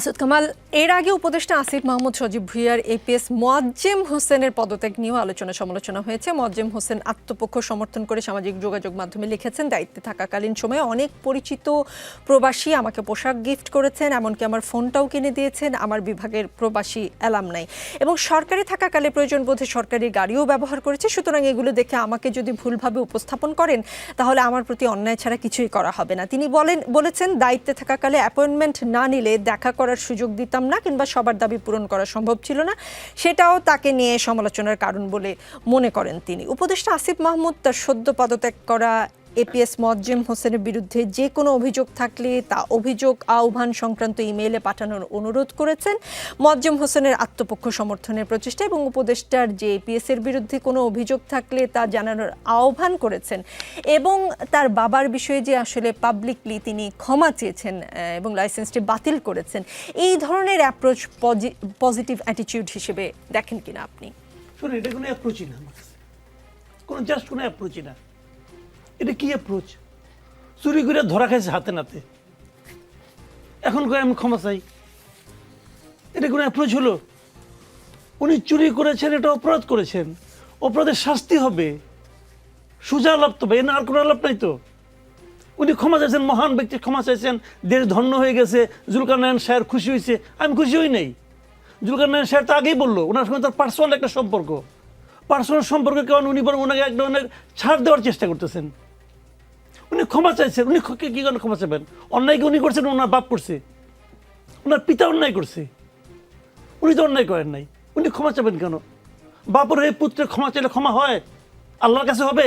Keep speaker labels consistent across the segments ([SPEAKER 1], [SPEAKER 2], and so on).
[SPEAKER 1] মাসুদ কামাল, এর আগে উপদেষ্টা আসিফ মাহমুদ, সজীব ভুইয়ার, এপিএস মোয়াজ্জেম হোসেনের পদত্যাগ নিয়েও আলোচনা সমালোচনা হয়েছে। মোয়াজ্জেম হোসেন আত্মপক্ষ সমর্থন করে সামাজিক যোগাযোগ মাধ্যমে লিখেছেন, দায়িত্বে থাকাকালীন সময়ে অনেক পরিচিত প্রবাসী আমাকে পোশাক গিফট করেছেন, এমনকি আমার ফোনটাও কিনে দিয়েছেন, আমার বিভাগের প্রবাসী অ্যালাম নাই। এবং সরকারি থাকাকালে প্রয়োজন বোধে সরকারি গাড়িও ব্যবহার করেছে। সুতরাং এগুলো দেখে আমাকে যদি ভুলভাবে উপস্থাপন করেন, তাহলে আমার প্রতি অন্যায় ছাড়া কিছুই করা হবে না। তিনি বলেন, বলেছেন, দায়িত্বে থাকাকালে অ্যাপয়েন্টমেন্ট না নিলে দেখা করার সুযোগ দিতাম না কিংবা সবার দাবি পূরণ করা সম্ভব ছিল না, সেটাও তাকে নিয়ে সমালোচনার কারণ বলে মনে করেন তিনি। উপদেষ্টা আসিফ মাহমুদ তার সদ্য পদত্যাগ করা এপিএস মজ্জেম হোসেনের বিরুদ্ধে যে কোনো অভিযোগ থাকলে তা অভিযোগ আহ্বান সংক্রান্ত ইমেইলে পাঠানোর অনুরোধ করেছেন মজ্জেম হোসেনের আত্মপক্ষ সমর্থনের প্রচেষ্টা এবং উপদেষ্টার যে এপিএস এর বিরুদ্ধে কোনো অভিযোগ থাকলে তা জানানোর আহ্বান করেছেন এবং তার বাবার বিষয়ে যে আসলে পাবলিকলি তিনি ক্ষমা চেয়েছেন এবং লাইসেন্সটি বাতিল করেছেন, এই ধরনের অ্যাপ্রোচ পজিটিভ অ্যাটিটিউড হিসেবে দেখেন কিনা আপনি?
[SPEAKER 2] এটা কোনো অ্যাপ্রোচই না কোনো জাস্ট কোনো অ্যাপ্রোচই না। এটা কি অ্যাপ্রোচ চুরি করে ধরা খাইছে হাতে নাতে। এখন করে আমি ক্ষমা চাই? এটা কোনো অ্যাপ্রোচ হলো? উনি চুরি করেছেন, এটা অপরাধ করেছেন। অপরাধের শাস্তি হবে। সুজা লাভ তো না আর কোনো লাভ নাই তো। উনি ক্ষমা চাইছেন, মহান ব্যক্তি ক্ষমা চাইছেন, দেশ ধন্য হয়ে গেছে জুলকার নারায়ণ সাহের খুশি হয়েছে। আমি খুশি হই নাই। জুলকার নারায়ণ সাহেব তো আগেই বলল, ওনার সঙ্গে তার পার্সোনাল একটা সম্পর্ক। পার্সোনাল সম্পর্কের কারণে উনি বরং ওনাকে এক ধরনের ছাড় দেওয়ার চেষ্টা করতেছেন? ক্ষমা চাইছেন, উনি কি কারণে ক্ষমা চাইবেন? অন্যায় কি উনি করছেন, ওনার বাপ করছে। ওনার পিতা অন্যায় করছে। উনি তো অন্যায় করেন নাই। উনি ক্ষমা চাইবেন কেন? বাপর হয়ে পুত্রের ক্ষমা চাইলে ক্ষমা হয়? আল্লাহর কাছে হবে?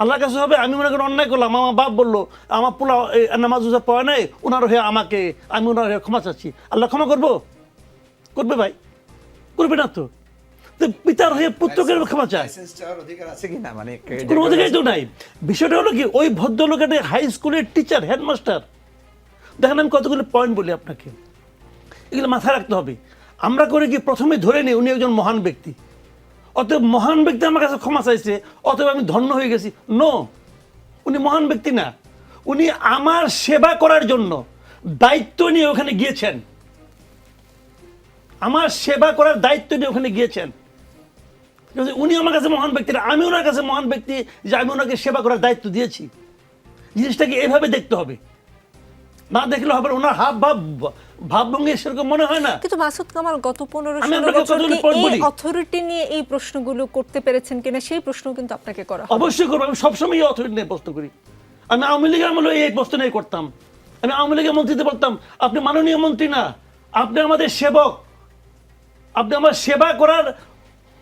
[SPEAKER 2] আল্লাহর কাছে হবে? আমি মনে করি অন্যায় করলাম। আমার বাপ বলল, আমার পোলা এই নামাজ উজা পড়ে নাই ওনার হয়ে আমাকে, আমি ওনার হয়ে ক্ষমা চাচ্ছি। আল্লাহ ক্ষমা করব? করবে ভাই? করবে না তো? পিতার হয়ে পুত্রকে ক্ষমা চায়।
[SPEAKER 3] অধিকার মানে
[SPEAKER 2] কোনো অধিকারই তো নাই। বিষয়টা হলো কি ওই ভদ্রলোক একটা হাই স্কুলের টিচার হেডমাস্টার দেখেন আমি কতগুলো পয়েন্ট বলি আপনাকে। এগুলো মাথায় রাখতে হবে। আমরা করে কি প্রথমে ধরে নিই উনি একজন মহান ব্যক্তি। অতএব মহান ব্যক্তি আমার কাছে ক্ষমা চাইছে অতএব আমি ধন্য হয়ে গেছি। নো উনি মহান ব্যক্তি না। উনি আমার সেবা করার জন্য দায়িত্ব নিয়ে ওখানে গিয়েছেন। আমার সেবা করার দায়িত্ব নিয়ে ওখানে গিয়েছেন। উনি আমার কাছে মহান ব্যক্তি আমি ওনার কাছে মহান ব্যক্তি যে আমি ওনাকে সেবা করার দায়িত্ব দিয়েছি। জিনিসটাকে এভাবে দেখতে হবে। না দেখলে হবে ওনার হাব ভাব ভাবভঙ্গি সেরকম মনে হয় না।
[SPEAKER 1] কিন্তু মাসুদ কামাল গত পনেরো এই অথরিটি নিয়ে এই প্রশ্নগুলো করতে পেরেছেন কিনা সেই প্রশ্ন কিন্তু আপনাকে করা
[SPEAKER 2] অবশ্যই করব আমি সবসময় এই অথরিটি নিয়ে প্রশ্ন করি। আমি আওয়ামী লীগের আমলে এই প্রশ্ন নিয়ে করতাম। আমি আওয়ামী লীগের মন্ত্রীতে বলতাম আপনি মাননীয় মন্ত্রী না আপনি আমাদের সেবক। আপনি আমার সেবা করার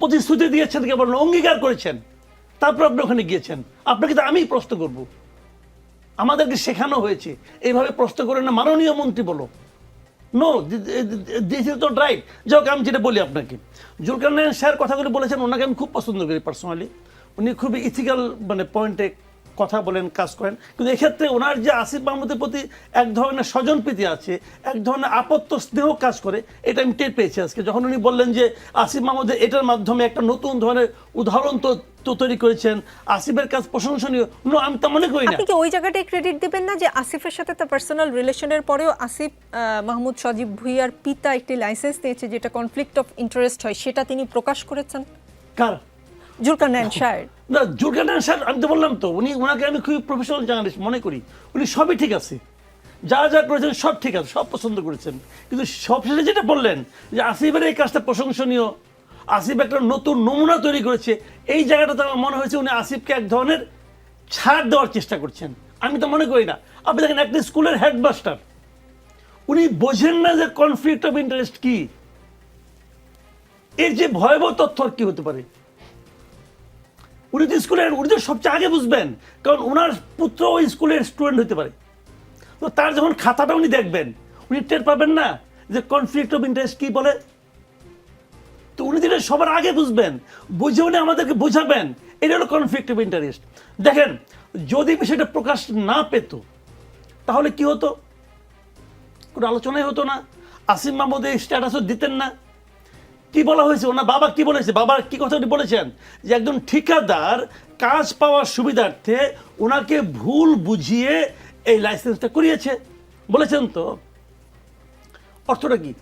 [SPEAKER 2] প্রতিশ্রুতি দিয়েছেন, কেবল অঙ্গীকার করেছেন। তারপর আপনি ওখানে গিয়েছেন। আপনাকে তো আমি প্রশ্ন করব। আমাদেরকে শেখানো হয়েছে। এইভাবে প্রশ্ন করে না, মাননীয় মন্ত্রী বলো। No this is not right যাই আমি যেটা বলি আপনাকে। জুলকার নারায়ণ স্যার কথাগুলো বলেছেন, ওনাকে আমি খুব পছন্দ করি পার্সোনালি উনি খুবই ইথিক্যাল মানে পয়েন্টে কথা বলেন কাজ করেন। কিন্তু এক্ষেত্রে ওনার যে আসিফ মাহমুদের প্রতি এক ধরনের স্বজনপ্রীতি আছে এক ধরনের আপত্ত স্নেহ কাজ করে এটা আমি টের পেয়েছি আজকে। যখন উনি বললেন যে আসিফ মাহমুদের এটার মাধ্যমে একটা নতুন ধরনের উদাহরণ তো তো তৈরি করেছেন আসিফের কাজ প্রশংসনীয় নো আমি তা মনে করি না।
[SPEAKER 1] আপনি কি ওই জায়গাটায় ক্রেডিট দিবেন না যে আসিফের সাথে তার পার্সোনাল রিলেশনের পরেও আসিফ মাহমুদ সজীব ভুইয়ার পিতা একটি লাইসেন্স নিয়েছে যেটা কনফ্লিক্ট অফ ইন্টারেস্ট হয় সেটা তিনি প্রকাশ করেছেন?
[SPEAKER 2] কার?
[SPEAKER 1] জুলকার নারায়ণ
[SPEAKER 2] না জুলকানান স্যার, আমি তো বললাম তো, উনি ওনাকে আমি খুবই প্রফেশনাল জার্নালিস্ট মনে করি। উনি সবই ঠিক আছে। যা যা করেছেন সব ঠিক আছে, সব পছন্দ করেছেন। কিন্তু সবশেষে যেটা বললেন, যে আসিফের এই কাজটা প্রশংসনীয়। আসিফ একটা নতুন নমুনা তৈরি করেছে। এই জায়গাটাতে আমার মনে হয়েছে উনি আসিফকে এক ধরনের ছাড় দেওয়ার চেষ্টা করছেন। আমি তো মনে করি না। আপনি দেখেন, একটা স্কুলের হেডমাস্টার উনি বোঝেন না যে কনফ্লিক্ট অফ ইন্টারেস্ট কি। এর যে ভয়াবহ তথ্য কি হতে পারে। উনি তো স্কুলের, উনি তো সবচেয়ে আগে বুঝবেন, কারণ ওনার পুত্র ওই স্কুলের স্টুডেন্ট হতে পারে। তো তার যখন খাতাটা উনি দেখবেন, উনি টের পাবেন না যে কনফ্লিক্ট অফ ইন্টারেস্ট কী বলে। তো উনি যেটা সবার আগে বুঝবেন, বুঝে উনি আমাদেরকে বোঝাবেন, এটা হলো কনফ্লিক্ট অফ ইন্টারেস্ট দেখেন, যদি বিষয়টা প্রকাশ না পেত, তাহলে কি হতো? কোনো আলোচনাই হতো না। আসিম মাহমুদ এই স্ট্যাটাসও দিতেন না। কি বলা হয়েছে? ওনার বাবা কি বলেছে? বাবার কি কথা উনি বলেছেন? যে একজন ঠিকাদার কাজ পাওয়ার সুবিধার্থে ওনাকে ভুল বুঝিয়ে এই লাইসেন্সটা করিয়েছে। বলেছেন তো? অর্থটা কি?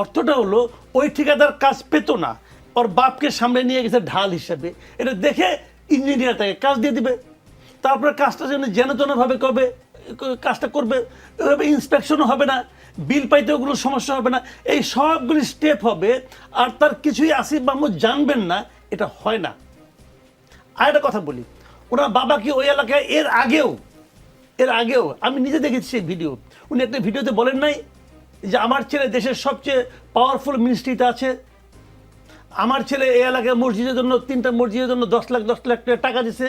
[SPEAKER 2] অর্থটা হলো, ওই ঠিকাদার কাজ পেতো না, ওর বাপকে সামনে নিয়ে গেছে ঢাল হিসাবে। এটা দেখে ইঞ্জিনিয়ার তাকে কাজ দিয়ে দিবে। তারপরে কাজটা যেন যেন তেনভাবে করবে। কাজটা করবে ইন্সপেকশনও হবে না বিল পাইতেও কোনো সমস্যা হবে না। এই সবগুলি স্টেপ হবে, আর তার কিছুই আসিফ মাহমুদ জানবেন না, এটা হয় না। আর একটা কথা বলি, ওনার বাবা কি ওই এলাকায় এর আগেও এর আগেও, আমি নিজে দেখেছি সেই ভিডিও উনি একটা ভিডিওতে বলেন নাই যে আমার ছেলে দেশের সবচেয়ে পাওয়ারফুল মিনিস্ট্রিতে আছে। আমার ছেলে এই এলাকায় মসজিদের জন্য, তিনটা মসজিদের জন্য দশ লাখ দশ লাখ টাকা দিছে।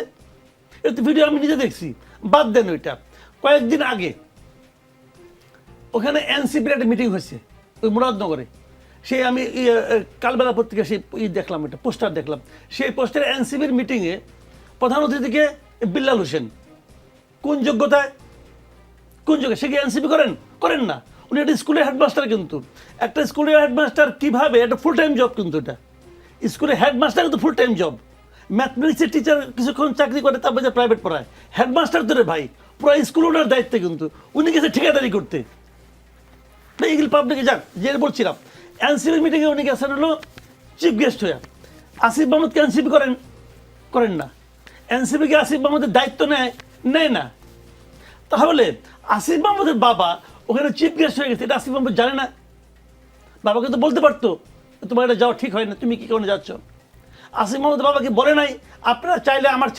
[SPEAKER 2] এটা ভিডিও আমি নিজে দেখছি, বাদ দেন ওইটা। কয়েকদিন আগে ওখানে এনসিপির একটা মিটিং হয়েছে, ওই মুরাদনগরে। সেই আমি কালবেলা পত্রিকা সেই ই দেখলাম একটা পোস্টার দেখলাম। সেই পোস্টারে এনসিপির মিটিংয়ে প্রধান অতিথিকে বিল্লাল হোসেন। কোন যোগ্যতায়? কোন যোগ্যতা সে কি এনসিপি করেন? করেন না। উনি একটা স্কুলের হেডমাস্টার কিন্তু। একটা স্কুলের হেডমাস্টার কীভাবে, একটা ফুল টাইম জব কিন্তু এটা। স্কুলের হেডমাস্টার কিন্তু ফুল টাইম জব ম্যাথমেটিক্সের টিচার কিছুক্ষণ চাকরি করে, তারপরে যে প্রাইভেট পড়ায়। হেডমাস্টার তো রে ভাই পুরো স্কুল ওনার দায়িত্বে কিন্তু। উনি গেছে ঠিকাদারি করতে। এগুলো পাবলিকে যাক যে বলছিলাম। এনসিপি মিটিংয়ে উনি গেছেন হলো চিফ গেস্ট হয়ে। আসিফ এনসিপি করেন করেন না। এনসিপিকে আসিফ মাহমুদের দায়িত্ব নেয় নেয় না। তাহলে আসিফ মাহমুদের বাবা ওখানে চিফ গেস্ট হয়ে গেছে, এটা আসিফ মাহমুদ জানে না। বাবাকে তো বলতে পারতো, তোমার এটা যাওয়া ঠিক হয় না, তুমি কি কারণে যাচ্ছ? আসিফ মাহমুদ বাবাকে বলে নাই, আপনারা চাইলে আমার